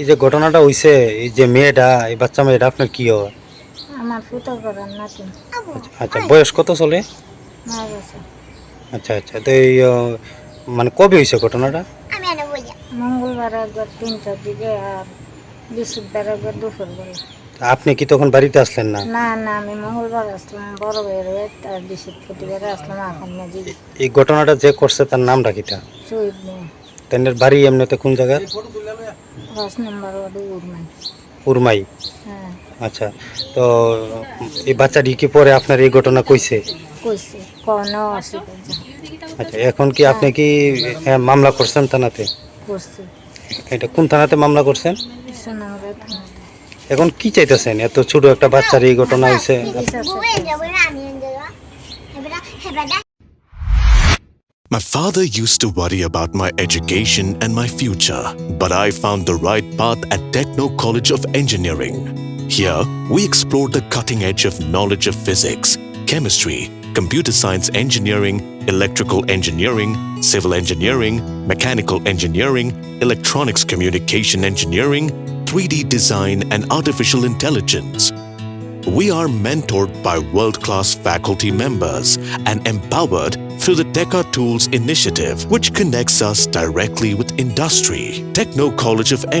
এই যে ঘটনাটা হইছে এই যে মেয়েটা এই বাচ্চা মেয়েটা আপনার কি হয়? আমার ফুটো করার নাতি। আচ্ছা বয়স কত চলে? আচ্ছা আচ্ছা তো এই মানে কবে হয়েছে ঘটনাটা? মঙ্গলবার একবার তিনটার দিকে আর বৃহস্পতিবার একবার দুপুর বেলা। আপনি কি তখন বাড়িতে আসলেন না? না না আমি মঙ্গলবার আসলাম বড় বের হয়ে তার বৃহস্পতিবারে আসলাম এখন এই ঘটনাটা যে করছে তার নাম রাখিতা শহীদ তেনের বাড়ি এমনিতে কোন জায়গায় পাঁচ নম্বর ওয়ার্ডে উড়মাই উরমাই। হ্যাঁ। আচ্ছা তো এই বাচ্চাটি কি পরে আপনার এই ঘটনা কইছে? কইছে কোনো অসুবিধা আচ্ছা এখন কি আপনি কি আহ, মামলা করছেন থানাতে? করছে। এটা কোন থানাতে মামলা করছেন? থানাতে। এখন কি চাইতেছেন? এত ছোট একটা বাচ্চার এই ঘটনা হয়েছে বিচার। My father used to worry about my education and my future, but I found the right path at Techno College of Engineering. Here, we explored the cutting edge of knowledge of physics, chemistry, computer science engineering, electrical engineering, civil engineering, mechanical engineering, electronics communication engineering, 3D design, and artificial intelligence. We are mentored by world class faculty members and empowered through the Deca Tools initiative, which connects us directly with industry. Techno College of